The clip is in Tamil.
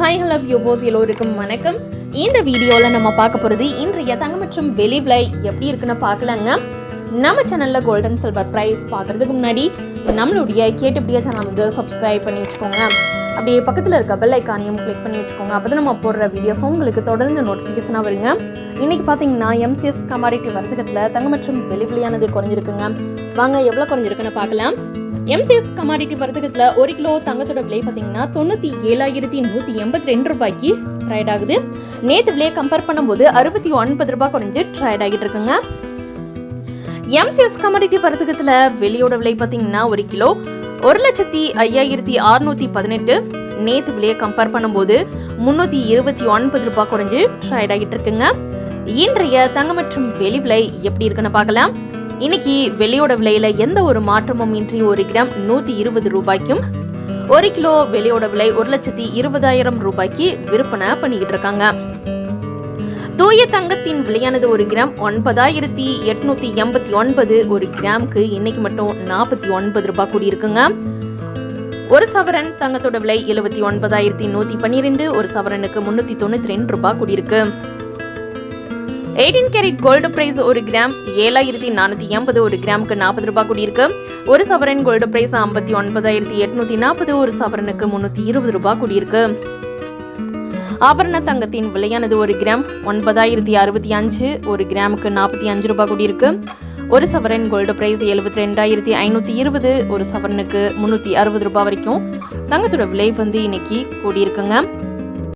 ஹாய் ஹலோ வியூபோஸ் எல்லோருக்கும் வணக்கம். இந்த வீடியோவில் நம்ம பார்க்க போகிறது இன்றைய தங்கம் மற்றும் வெளி விலை எப்படி இருக்குன்னு பார்க்கலாங்க. நம்ம சேனலில் கோல்டன் சில்வர் ப்ரைஸ் பார்க்குறதுக்கு முன்னாடி நம்மளுடைய கேட்டுப்படியா சேனல் வந்து சப்ஸ்கிரைப் பண்ணி வச்சுக்கோங்க. அப்படியே பக்கத்தில் இருக்க பெல் ஐக்கானையும் கிளிக் பண்ணி வச்சுக்கோங்க. அப்போ நம்ம போடுற வீடியோஸ் உங்களுக்கு தொடர்ந்து நோட்டிஃபிகேஷனாக வருங்க. இன்றைக்கி பார்த்தீங்கன்னா எம்சிஎஸ் கமாடிட்டி வர்த்தகத்தில் தங்கம் மற்றும் வெளி விலையானது குறைஞ்சிருக்குங்க. வாங்க எவ்வளோ குறைஞ்சிருக்குன்னு பார்க்கலாம். எம்சிஎஸ் கமாடிட்டி வர்த்தகத்தில் ஒரு கிலோ தங்கத்தோட விலை பார்த்தீங்கன்னா தொண்ணூற்றி ஏழாயிரத்தி நூற்றி எண்பத்தி ரெண்டு ரூபாய்க்கு ட்ரேட் ஆகுது. நேற்று விலையை கம்பேர் பண்ணும்போது அறுபத்தி ஒன்பது ரூபாய் குறைஞ்சு ட்ரேட் ஆகிட்டு இருக்குங்க. எம்சிஎஸ் கமாடிட்டி வர்த்தகத்தில் வெளியோட விலை பார்த்தீங்கன்னா ஒரு கிலோ ஒரு லட்சத்தி ஐயாயிரத்தி அறுநூத்தி பதினெட்டு. நேற்று விலையை கம்பேர் பண்ணும்போது முன்னூற்றி இருபத்தி ஒன்பது ரூபாய் குறைஞ்சு ட்ரேட் ஆகிட்டு இருக்குங்க. இன்றைய தங்கம் மற்றும் வெளி விலை எப்படி இருக்குன்னு பார்க்கலாம். இன்னைக்கு வெளியோட விலையில எந்த ஒரு மாற்றமும் இன்றி ஒரு கிராம் நூத்தி இருபது ரூபாய்க்கும் ஒரு கிலோ வெளியோட விலை ஒரு லட்சத்தி இருபதாயிரம் ரூபாய்க்கு விற்பனை பண்ணிக்கிட்டு இருக்காங்க. தூய தங்கத்தின் விலையானது ஒரு கிராம் ஒன்பதாயிரத்தி எட்நூத்தி எண்பத்தி ஒன்பது ஒரு கிராமுக்கு இன்னைக்கு மட்டும் நாற்பத்தி ஒன்பது ரூபாய் கூடியிருக்குங்க. ஒரு சவரன் தங்கத்தோட விலை எழுபத்தி ஒன்பதாயிரத்தி நூத்தி பன்னிரெண்டு ஒரு சவரனுக்கு முன்னூத்தி தொண்ணூத்தி ரெண்டு ரூபாய் கூடியிருக்கு. எயிட்டீன் கேரட் கோல்டு பிரைஸ் ஒரு கிராம் ஏழாயிரத்தி நானூற்றி எண்பது ஒரு கிராமுக்கு நாற்பது ரூபாய் கூடியிருக்கு. ஒரு சவரன் கோல்டு பிரைஸ் ஐம்பத்தி ஒன்பதாயிரத்தி எட்நூத்தி நாற்பது ஒரு சவரனுக்கு முந்நூற்றி இருபது ரூபாய் கூடியிருக்கு. ஆபரண தங்கத்தின் விலையானது ஒரு கிராம் ஒன்பதாயிரத்தி அறுபத்தி அஞ்சு ஒரு கிராமுக்கு நாற்பத்தி அஞ்சு ரூபாய் கூடியிருக்கு. ஒரு சவரன் கோல்டு பிரைஸ் எழுபத்தி ரெண்டாயிரத்தி ஐநூற்றி இருபது ஒரு சவரனுக்கு முந்நூற்றி அறுபது ரூபாய் வரைக்கும். தங்கத்தோட விலை வந்து இன்னைக்கு கூடியிருக்குங்க.